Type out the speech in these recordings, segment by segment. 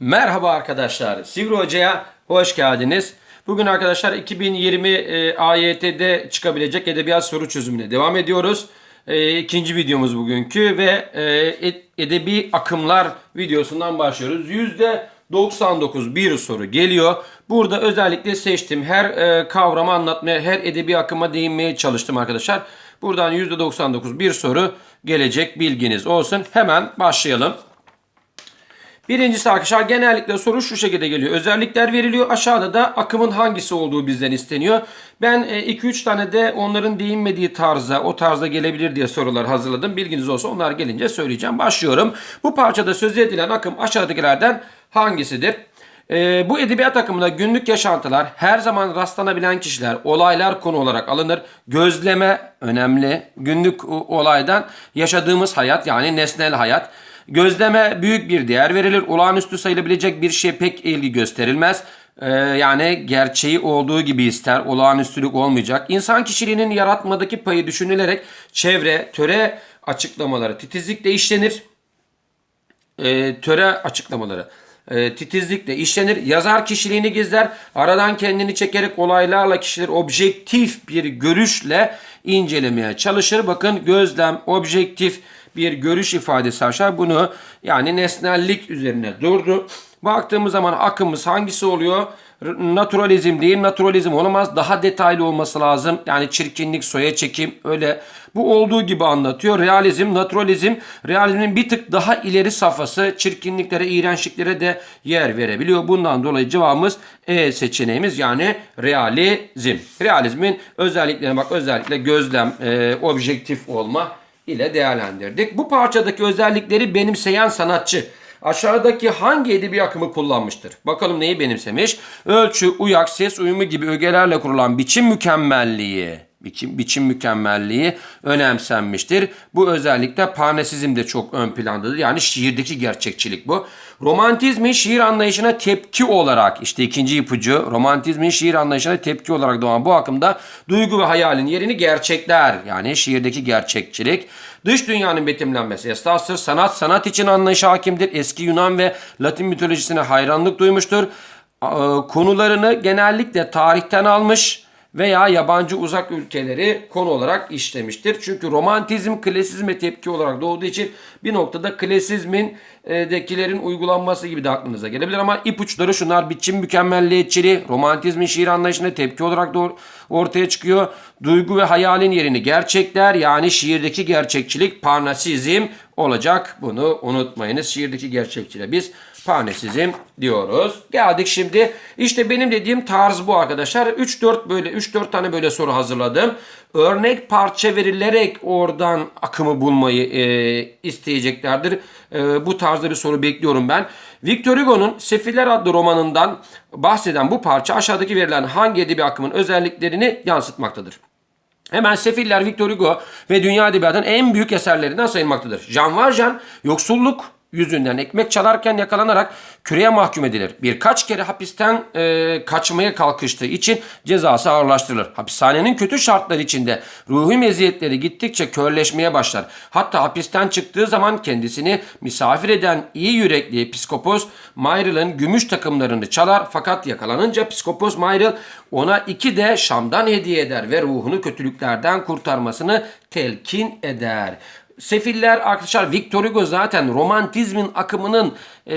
Merhaba arkadaşlar. Sivri Hoca'ya hoş geldiniz. Bugün arkadaşlar 2020 e, AYT'de çıkabilecek edebiyat soru çözümüne devam ediyoruz. E, ikinci videomuz bugünkü ve e, ed- edebi akımlar videosundan başlıyoruz. %99 bir soru geliyor. Burada özellikle seçtim. Her e, kavramı anlatmaya, her edebi akıma değinmeye çalıştım arkadaşlar. Buradan %99 bir soru gelecek bilginiz olsun. Hemen başlayalım. Birincisi arkadaşlar genellikle soru şu şekilde geliyor. Özellikler veriliyor. Aşağıda da akımın hangisi olduğu bizden isteniyor. Ben 2-3 tane de onların değinmediği tarza, o tarzda gelebilir diye sorular hazırladım. Bilginiz olsa onlar gelince söyleyeceğim. Başlıyorum. Bu parçada söz edilen akım aşağıdakilerden hangisidir? Ee, bu edebiyat akımında günlük yaşantılar, her zaman rastlanabilen kişiler, olaylar konu olarak alınır. Gözleme önemli. Günlük olaydan yaşadığımız hayat yani nesnel hayat. Gözleme büyük bir değer verilir. Olağanüstü sayılabilecek bir şey pek ilgi gösterilmez. Ee, yani gerçeği olduğu gibi ister. Olağanüstülük olmayacak. İnsan kişiliğinin yaratmadaki payı düşünülerek çevre, töre açıklamaları titizlikle işlenir e, töre açıklamaları e, titizlikle işlenir. Yazar kişiliğini gizler. Aradan kendini çekerek olaylarla kişileri objektif bir görüşle incelemeye çalışır. Bakın gözlem objektif bir görüş ifadesi aşağı. Bunu yani nesnellik üzerine durdu. Baktığımız zaman akımız hangisi oluyor? Naturalizm değil, naturalizm olamaz. Daha detaylı olması lazım. Yani çirkinlik, soya çekim öyle bu olduğu gibi anlatıyor. Realizm, naturalizm, realizmin bir tık daha ileri safhası çirkinliklere, iğrençliklere de yer verebiliyor. Bundan dolayı cevabımız E seçeneğimiz yani realizm. Realizmin özelliklerine bak özellikle gözlem, e, objektif olma ile değerlendirdik. Bu parçadaki özellikleri benimseyen sanatçı aşağıdaki hangi edebi akımı kullanmıştır? Bakalım neyi benimsemiş? Ölçü, uyak, ses uyumu gibi ögelerle kurulan biçim mükemmelliği biçim, biçim mükemmelliği önemsenmiştir. Bu özellikle parnesizm de çok ön plandadır. Yani şiirdeki gerçekçilik bu. Romantizmin şiir anlayışına tepki olarak işte ikinci ipucu romantizmin şiir anlayışına tepki olarak doğan bu akımda duygu ve hayalin yerini gerçekler yani şiirdeki gerçekçilik. Dış dünyanın betimlenmesi esastır. Sanat sanat için anlayışı hakimdir. Eski Yunan ve Latin mitolojisine hayranlık duymuştur. A- Konularını genellikle tarihten almış veya yabancı uzak ülkeleri konu olarak işlemiştir. Çünkü romantizm klasizme tepki olarak doğduğu için bir noktada klasizmin e, dekilerin uygulanması gibi de aklınıza gelebilir ama ipuçları şunlar biçim mükemmelliyetçiliği, romantizmin şiir anlayışına tepki olarak doğ- ortaya çıkıyor. Duygu ve hayalin yerini gerçekler yani şiirdeki gerçekçilik parnasizm olacak. Bunu unutmayınız. Şiirdeki gerçekçiliğe biz parnesizm diyoruz. Geldik şimdi. İşte benim dediğim tarz bu arkadaşlar. 3-4 böyle 3-4 tane böyle soru hazırladım. Örnek parça verilerek oradan akımı bulmayı e, isteyeceklerdir. E, bu tarzda bir soru bekliyorum ben. Victor Hugo'nun Sefiller adlı romanından bahseden bu parça aşağıdaki verilen hangi edebi akımın özelliklerini yansıtmaktadır? Hemen Sefiller Victor Hugo ve dünya edebiyatının en büyük eserlerinden sayılmaktadır. Jean Valjean yoksulluk yüzünden ekmek çalarken yakalanarak küreye mahkum edilir. Birkaç kere hapisten e, kaçmaya kalkıştığı için cezası ağırlaştırılır. Hapishanenin kötü şartları içinde ruhi meziyetleri gittikçe körleşmeye başlar. Hatta hapisten çıktığı zaman kendisini misafir eden iyi yürekli psikopos Myrille'ın gümüş takımlarını çalar fakat yakalanınca psikopos Myrille ona iki de Şam'dan hediye eder ve ruhunu kötülüklerden kurtarmasını telkin eder. Sefiller arkadaşlar Victor Hugo zaten romantizmin akımının e,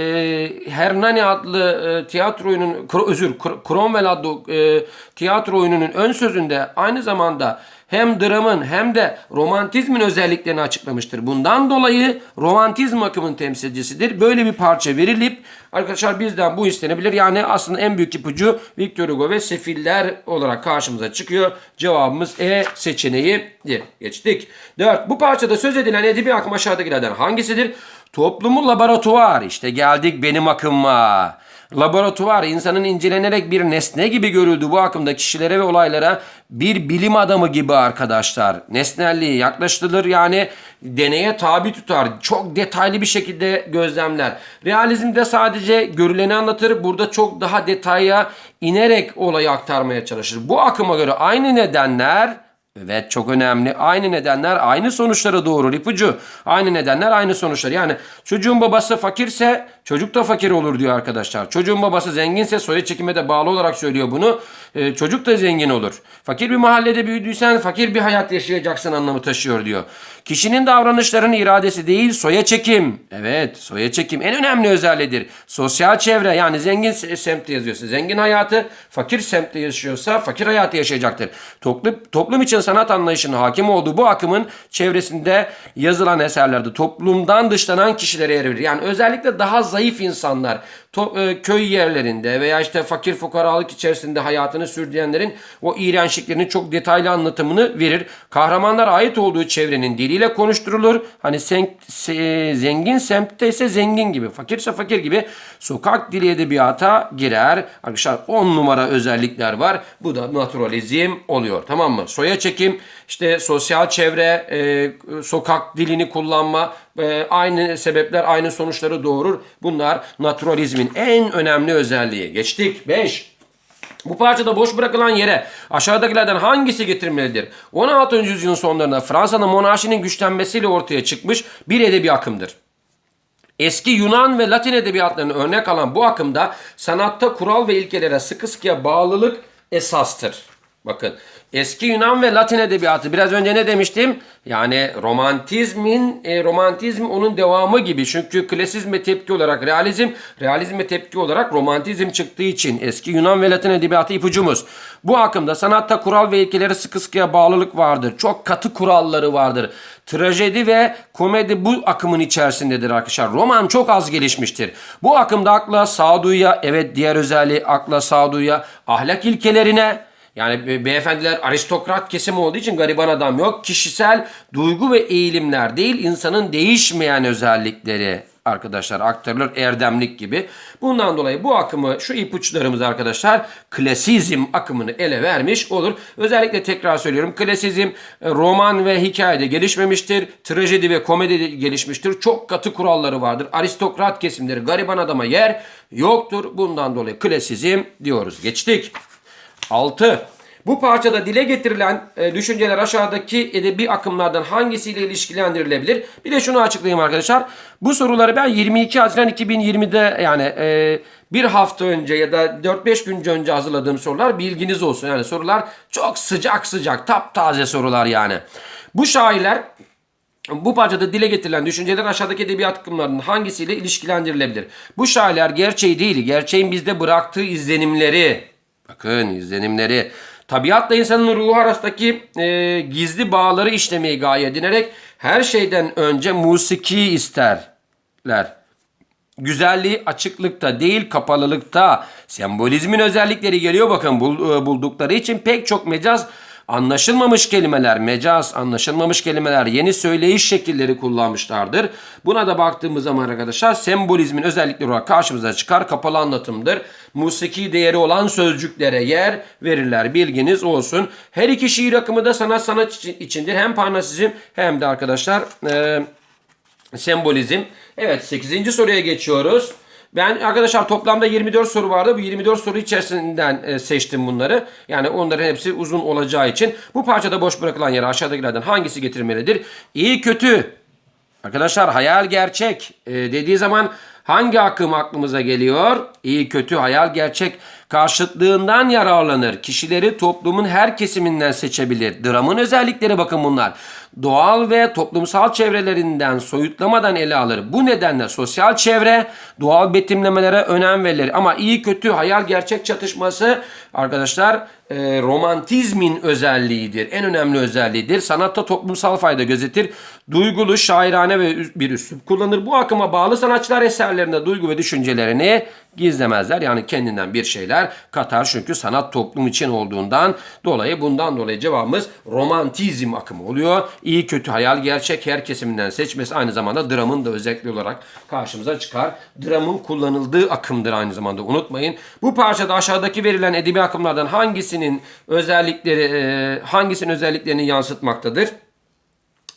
Hernani adlı e, tiyatro oyunun Kro- özür Cromwell adlı e, tiyatro oyununun ön sözünde aynı zamanda hem dramın hem de romantizmin özelliklerini açıklamıştır. Bundan dolayı romantizm akımın temsilcisidir. Böyle bir parça verilip arkadaşlar bizden bu istenebilir. Yani aslında en büyük ipucu Victor Hugo ve Sefiller olarak karşımıza çıkıyor. Cevabımız E seçeneğidir. Geçtik. 4. Bu parçada söz edilen edebi akım aşağıdakilerden hangisidir? Toplumu laboratuvar. İşte geldik benim akıma. Laboratuvar insanın incelenerek bir nesne gibi görüldüğü bu akımda kişilere ve olaylara bir bilim adamı gibi arkadaşlar. Nesnelliği yaklaştırılır yani deneye tabi tutar. Çok detaylı bir şekilde gözlemler. Realizmde sadece görüleni anlatır. Burada çok daha detaya inerek olayı aktarmaya çalışır. Bu akıma göre aynı nedenler Evet çok önemli. Aynı nedenler aynı sonuçlara doğurur ipucu. Aynı nedenler aynı sonuçlar. Yani çocuğun babası fakirse Çocuk da fakir olur diyor arkadaşlar. Çocuğun babası zenginse soya çekime de bağlı olarak söylüyor bunu. Ee, çocuk da zengin olur. Fakir bir mahallede büyüdüysen fakir bir hayat yaşayacaksın anlamı taşıyor diyor. Kişinin davranışlarının iradesi değil soya çekim. Evet soya çekim en önemli özelliğidir. Sosyal çevre yani zengin se- semtte yazıyorsa zengin hayatı, fakir semtte yaşıyorsa fakir hayatı yaşayacaktır. Toplum, toplum için sanat anlayışının hakim olduğu bu akımın çevresinde yazılan eserlerde toplumdan dışlanan kişilere yer verir. Yani özellikle daha zayıf insanlar to- e, köy yerlerinde veya işte fakir fukaralık içerisinde hayatını sürdürenlerin o iğrençliklerinin çok detaylı anlatımını verir. Kahramanlar ait olduğu çevrenin diliyle konuşturulur. Hani sen, se- zengin semtte ise zengin gibi, fakirse fakir gibi sokak dili edebiyata girer. Arkadaşlar 10 numara özellikler var. Bu da naturalizm oluyor. Tamam mı? Soya çekim, işte sosyal çevre, e, sokak dilini kullanma, e, aynı sebepler aynı sonuçları doğurur. Bunlar naturalizmin en önemli özelliği. Geçtik. 5. Bu parçada boş bırakılan yere aşağıdakilerden hangisi getirilmelidir? 16. yüzyılın sonlarında Fransa'nın monarşinin güçlenmesiyle ortaya çıkmış bir edebi akımdır. Eski Yunan ve Latin edebiyatlarını örnek alan bu akımda sanatta kural ve ilkelere sıkı sıkıya bağlılık esastır. Bakın eski Yunan ve Latin edebiyatı biraz önce ne demiştim? Yani romantizmin e, romantizm onun devamı gibi. Çünkü klasizme tepki olarak realizm, realizme tepki olarak romantizm çıktığı için eski Yunan ve Latin edebiyatı ipucumuz. Bu akımda sanatta kural ve ilkelere sıkı sıkıya bağlılık vardır. Çok katı kuralları vardır. Trajedi ve komedi bu akımın içerisindedir arkadaşlar. Roman çok az gelişmiştir. Bu akımda akla sağduyuya, evet diğer özelliği akla sağduyuya, ahlak ilkelerine, yani be- beyefendiler aristokrat kesim olduğu için gariban adam yok. Kişisel duygu ve eğilimler değil insanın değişmeyen özellikleri arkadaşlar aktarılır erdemlik gibi. Bundan dolayı bu akımı şu ipuçlarımız arkadaşlar klasizm akımını ele vermiş olur. Özellikle tekrar söylüyorum klasizm e, roman ve hikayede gelişmemiştir. Trajedi ve komedide gelişmiştir. Çok katı kuralları vardır. Aristokrat kesimleri gariban adama yer yoktur. Bundan dolayı klasizm diyoruz. Geçtik. 6. Bu parçada dile getirilen e, düşünceler aşağıdaki edebi akımlardan hangisiyle ilişkilendirilebilir? Bir de şunu açıklayayım arkadaşlar. Bu soruları ben 22 Haziran 2020'de yani e, bir hafta önce ya da 4-5 gün önce hazırladığım sorular bilginiz olsun. Yani sorular çok sıcak sıcak taptaze sorular yani. Bu şairler bu parçada dile getirilen düşünceler aşağıdaki edebiyat akımlarının hangisiyle ilişkilendirilebilir? Bu şairler gerçeği değil, gerçeğin bizde bıraktığı izlenimleri, bakın izlenimleri, tabiatla insanın ruhu arasındaki e, gizli bağları işlemeyi gaye edinerek her şeyden önce musiki isterler. Güzelliği açıklıkta değil kapalılıkta. Sembolizmin özellikleri geliyor bakın e, buldukları için pek çok mecaz anlaşılmamış kelimeler, mecaz anlaşılmamış kelimeler, yeni söyleyiş şekilleri kullanmışlardır. Buna da baktığımız zaman arkadaşlar sembolizmin özellikleri olarak karşımıza çıkar. Kapalı anlatımdır. Musiki değeri olan sözcüklere yer verirler. Bilginiz olsun. Her iki şiir akımı da sanat sanat için- içindir. Hem parnasizm hem de arkadaşlar eee sembolizm. Evet 8. soruya geçiyoruz. Ben arkadaşlar toplamda 24 soru vardı. Bu 24 soru içerisinden e, seçtim bunları. Yani onların hepsi uzun olacağı için. Bu parçada boş bırakılan yere aşağıdakilerden hangisi getirmelidir? İyi kötü. Arkadaşlar hayal gerçek e, dediği zaman hangi akım aklımıza geliyor? İyi kötü hayal gerçek karşıtlığından yararlanır. Kişileri toplumun her kesiminden seçebilir. Dramın özellikleri bakın bunlar. Doğal ve toplumsal çevrelerinden soyutlamadan ele alır. Bu nedenle sosyal çevre doğal betimlemelere önem verilir. Ama iyi kötü hayal gerçek çatışması arkadaşlar e, romantizmin özelliğidir. En önemli özelliğidir. Sanatta toplumsal fayda gözetir. Duygulu, şairane ve bir üslup kullanır. Bu akıma bağlı sanatçılar eserlerinde duygu ve düşüncelerini gizlemezler. Yani kendinden bir şeyler katar. Çünkü sanat toplum için olduğundan dolayı bundan dolayı cevabımız romantizm akımı oluyor. İyi kötü hayal gerçek her kesiminden seçmesi aynı zamanda dramın da özellikli olarak karşımıza çıkar. Dramın kullanıldığı akımdır aynı zamanda unutmayın. Bu parçada aşağıdaki verilen edebi akımlardan hangisinin özellikleri e, hangisinin özelliklerini yansıtmaktadır?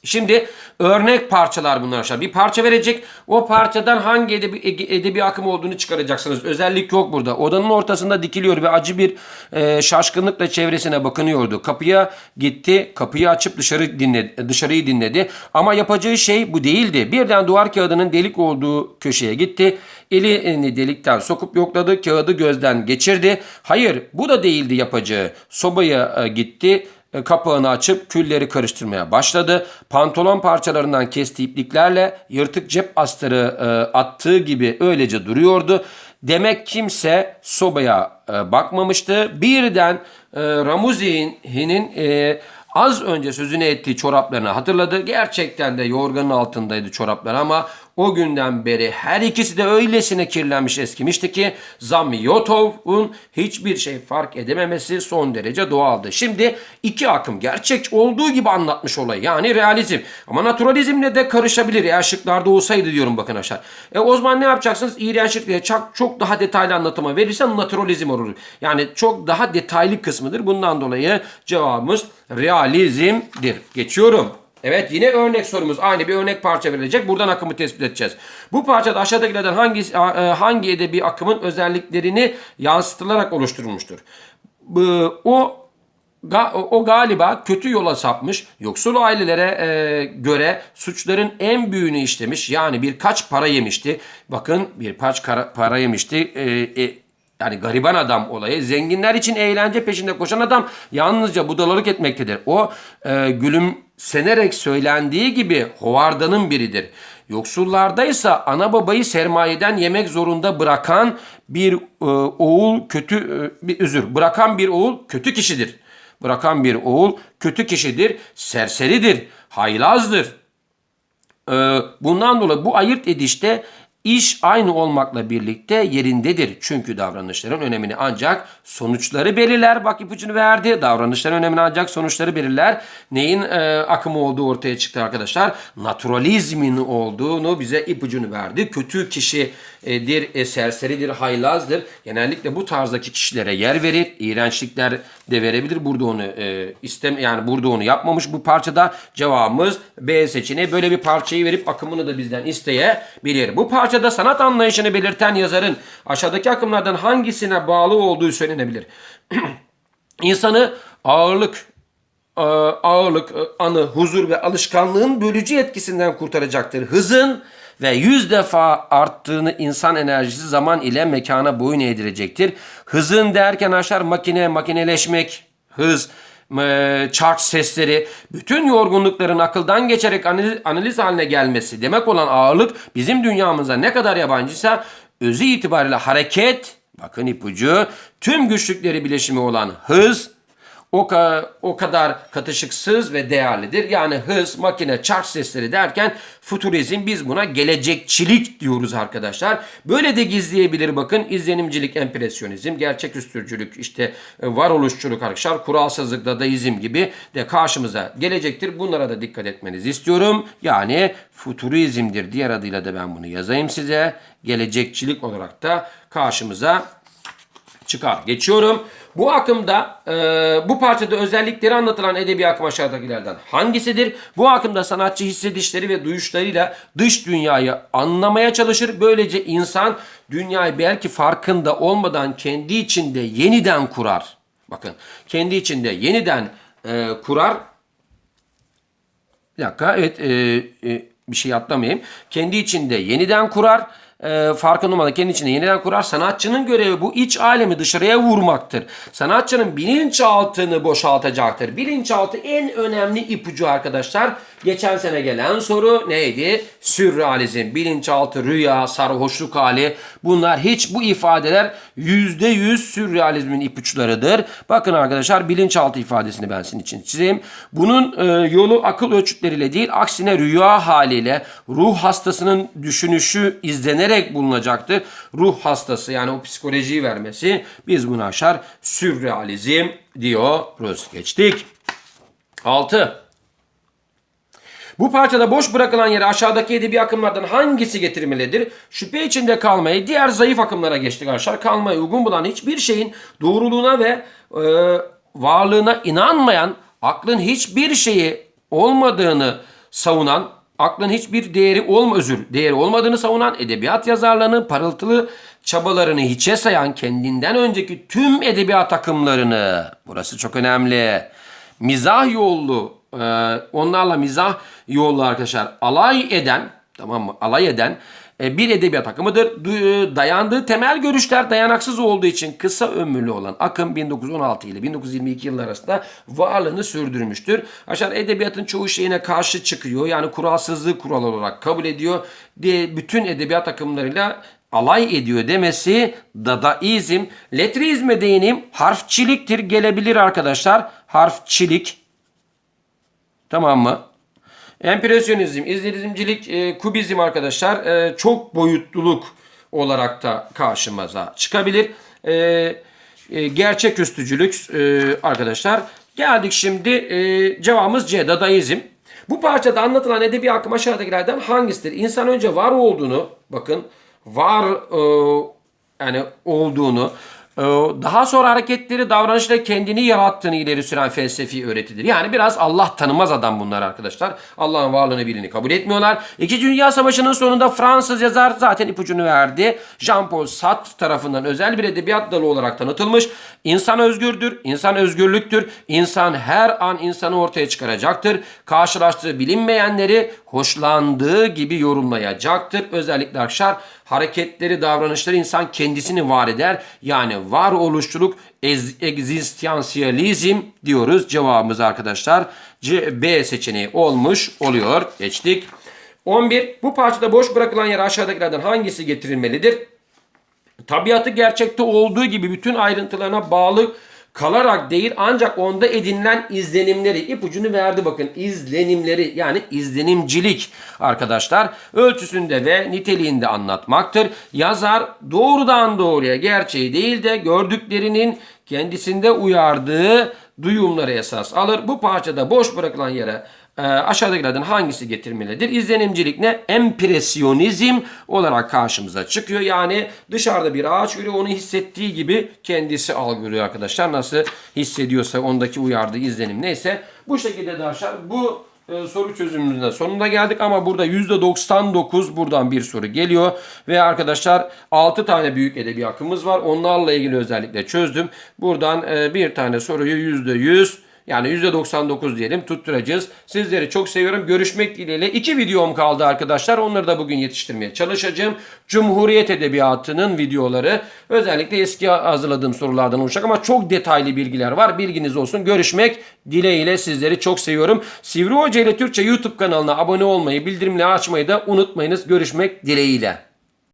Şimdi örnek parçalar bunlar aşağı. Bir parça verecek. O parçadan hangi edebi, edebi akım olduğunu çıkaracaksınız. Özellik yok burada. Odanın ortasında dikiliyor ve acı bir e, şaşkınlıkla çevresine bakınıyordu. Kapıya gitti. Kapıyı açıp dışarı dinledi, dışarıyı dinledi. Ama yapacağı şey bu değildi. Birden duvar kağıdının delik olduğu köşeye gitti. Elini delikten sokup yokladı. Kağıdı gözden geçirdi. Hayır bu da değildi yapacağı. Sobaya e, gitti kapağını açıp külleri karıştırmaya başladı. Pantolon parçalarından kestiği ipliklerle yırtık cep astarı e, attığı gibi öylece duruyordu. Demek kimse sobaya e, bakmamıştı. Birden e, Ramuzi'nin e, az önce sözünü ettiği çoraplarını hatırladı. Gerçekten de yorganın altındaydı çoraplar ama o günden beri her ikisi de öylesine kirlenmiş eskimişti ki Zamyotov'un hiçbir şey fark edememesi son derece doğaldı. Şimdi iki akım gerçek olduğu gibi anlatmış olayı yani realizm. Ama naturalizmle de karışabilir eğer şıklarda olsaydı diyorum bakın aşağı. E o zaman ne yapacaksınız? İğrençlikle çok, çok daha detaylı anlatıma verirsen naturalizm olur. Yani çok daha detaylı kısmıdır. Bundan dolayı cevabımız realizmdir. Geçiyorum. Evet yine örnek sorumuz. Aynı bir örnek parça verilecek. Buradan akımı tespit edeceğiz. Bu parçada aşağıdakilerden hangi e, hangi edebi akımın özelliklerini yansıtılarak oluşturulmuştur? O o galiba kötü yola sapmış, yoksul ailelere e, göre suçların en büyüğünü işlemiş. Yani birkaç para yemişti. Bakın birkaç para yemişti. E, e, yani gariban adam olayı. Zenginler için eğlence peşinde koşan adam yalnızca budalalık etmektedir. O e, gülümsenerek söylendiği gibi hovardanın biridir. Yoksullardaysa ana babayı sermayeden yemek zorunda bırakan bir e, oğul kötü e, bir özür bırakan bir oğul kötü kişidir. Bırakan bir oğul kötü kişidir, serseridir, haylazdır. Ee, bundan dolayı bu ayırt edişte iş aynı olmakla birlikte yerindedir. Çünkü davranışların önemini ancak sonuçları belirler. Bak ipucunu verdi. Davranışların önemini ancak sonuçları belirler. Neyin e, akımı olduğu ortaya çıktı arkadaşlar. Naturalizmin olduğunu bize ipucunu verdi. Kötü kişidir, e, serseridir, haylazdır. Genellikle bu tarzdaki kişilere yer verir. İğrençlikler de verebilir. Burada onu e, istem yani burada onu yapmamış bu parçada. Cevabımız B seçeneği. Böyle bir parçayı verip akımını da bizden isteyebilir. Bu parçada sanat anlayışını belirten yazarın aşağıdaki akımlardan hangisine bağlı olduğu söylenebilir. İnsanı ağırlık, e, ağırlık, e, anı, huzur ve alışkanlığın bölücü etkisinden kurtaracaktır. Hızın ve yüz defa arttığını insan enerjisi zaman ile mekana boyun eğdirecektir. Hızın derken aşar makine, makineleşmek, hız, e, çark sesleri, bütün yorgunlukların akıldan geçerek analiz, analiz haline gelmesi demek olan ağırlık bizim dünyamıza ne kadar yabancıysa özü itibariyle hareket, bakın ipucu, tüm güçlükleri bileşimi olan hız, o, ka- o kadar katışıksız ve değerlidir. Yani hız, makine, çark sesleri derken futurizm biz buna gelecekçilik diyoruz arkadaşlar. Böyle de gizleyebilir bakın izlenimcilik, empresyonizm, gerçeküstürcülük, işte e, varoluşçuluk arkadaşlar, kuralsızlık, dadaizm gibi de karşımıza gelecektir. Bunlara da dikkat etmenizi istiyorum. Yani futurizmdir. Diğer adıyla da ben bunu yazayım size. Gelecekçilik olarak da karşımıza çıkar. Geçiyorum. Bu akımda e, bu parçada özellikleri anlatılan edebi akım aşağıdakilerden hangisidir? Bu akımda sanatçı hissedişleri ve duyuşlarıyla dış dünyayı anlamaya çalışır. Böylece insan dünyayı belki farkında olmadan kendi içinde yeniden kurar. Bakın kendi içinde yeniden e, kurar bir dakika evet e, e, bir şey atlamayayım. Kendi içinde yeniden kurar. E, farkında olmadan kendi içinde yeniden kurar. Sanatçının görevi bu iç alemi dışarıya vurmaktır. Sanatçının bilinçaltını boşaltacaktır. Bilinçaltı en önemli ipucu arkadaşlar. Geçen sene gelen soru neydi? Sürrealizm, bilinçaltı, rüya, sarhoşluk hali. Bunlar hiç bu ifadeler %100 sürrealizmin ipuçlarıdır. Bakın arkadaşlar bilinçaltı ifadesini ben sizin için çizeyim. Bunun e, yolu akıl ölçütleriyle değil aksine rüya haliyle ruh hastasının düşünüşü izlenerek bulunacaktır. Ruh hastası yani o psikolojiyi vermesi biz bunu aşar sürrealizm diyoruz. Geçtik. 6. Bu parçada boş bırakılan yere aşağıdaki edebi akımlardan hangisi getirilmelidir? Şüphe içinde kalmayı diğer zayıf akımlara geçtik arkadaşlar. Kalmayı uygun bulan hiçbir şeyin doğruluğuna ve e, varlığına inanmayan aklın hiçbir şeyi olmadığını savunan, aklın hiçbir değeri olma özür, değeri olmadığını savunan, edebiyat yazarlarının parıltılı çabalarını hiçe sayan kendinden önceki tüm edebiyat akımlarını, burası çok önemli, mizah yollu, e, onlarla mizah yollu arkadaşlar alay eden, tamam mı? Alay eden bir edebiyat akımıdır. E, Dayandığı temel görüşler dayanaksız olduğu için kısa ömürlü olan akım 1916 ile 1922 yıllar arasında varlığını sürdürmüştür. Aşağı edebiyatın çoğu şeyine karşı çıkıyor. Yani kuralsızlığı kural olarak kabul ediyor. Diye bütün edebiyat akımlarıyla alay ediyor demesi dadaizm. Letrizme değineyim. Harfçiliktir gelebilir arkadaşlar. Harfçilik. Tamam mı? Empresyonizm, izlenimcilik, e, kubizm arkadaşlar e, çok boyutluluk olarak da karşımıza çıkabilir. E, e, gerçeküstücülük e, arkadaşlar. Geldik şimdi e, cevabımız C, Dadaizm. Bu parçada anlatılan edebi akım aşağıdakilerden hangisidir? İnsan önce var olduğunu, bakın var e, yani olduğunu, daha sonra hareketleri, davranışları kendini yarattığını ileri süren felsefi öğretidir. Yani biraz Allah tanımaz adam bunlar arkadaşlar. Allah'ın varlığını birini kabul etmiyorlar. İkinci Dünya Savaşı'nın sonunda Fransız yazar zaten ipucunu verdi. Jean-Paul Sartre tarafından özel bir edebiyat dalı olarak tanıtılmış. İnsan özgürdür, insan özgürlüktür. İnsan her an insanı ortaya çıkaracaktır. Karşılaştığı bilinmeyenleri hoşlandığı gibi yorumlayacaktır. Özellikle arkadaşlar hareketleri, davranışları insan kendisini var eder. Yani varoluşçuluk, egzistansiyalizm diyoruz cevabımız arkadaşlar. C, B seçeneği olmuş oluyor. Geçtik. 11. Bu parçada boş bırakılan yere aşağıdakilerden hangisi getirilmelidir? Tabiatı gerçekte olduğu gibi bütün ayrıntılarına bağlı kalarak değil ancak onda edinilen izlenimleri ipucunu verdi bakın izlenimleri yani izlenimcilik arkadaşlar ölçüsünde ve niteliğinde anlatmaktır. Yazar doğrudan doğruya gerçeği değil de gördüklerinin kendisinde uyardığı duyumları esas alır. Bu parçada boş bırakılan yere e, aşağıdakilerden hangisi getirmelidir? İzlenimcilik ne? Empresyonizm olarak karşımıza çıkıyor. Yani dışarıda bir ağaç görüyor onu hissettiği gibi kendisi algılıyor arkadaşlar. Nasıl hissediyorsa ondaki uyardığı izlenim neyse. Bu şekilde de arkadaşlar bu e, soru çözümümüzün de sonuna geldik ama burada %99 buradan bir soru geliyor. Ve arkadaşlar 6 tane büyük edebi akımız var. Onlarla ilgili özellikle çözdüm. Buradan e, bir tane soruyu %100 yani %99 diyelim tutturacağız. Sizleri çok seviyorum. Görüşmek dileğiyle. İki videom kaldı arkadaşlar. Onları da bugün yetiştirmeye çalışacağım. Cumhuriyet Edebiyatı'nın videoları. Özellikle eski hazırladığım sorulardan oluşacak ama çok detaylı bilgiler var. Bilginiz olsun. Görüşmek dileğiyle sizleri çok seviyorum. Sivri Hoca ile Türkçe YouTube kanalına abone olmayı, bildirimleri açmayı da unutmayınız. Görüşmek dileğiyle.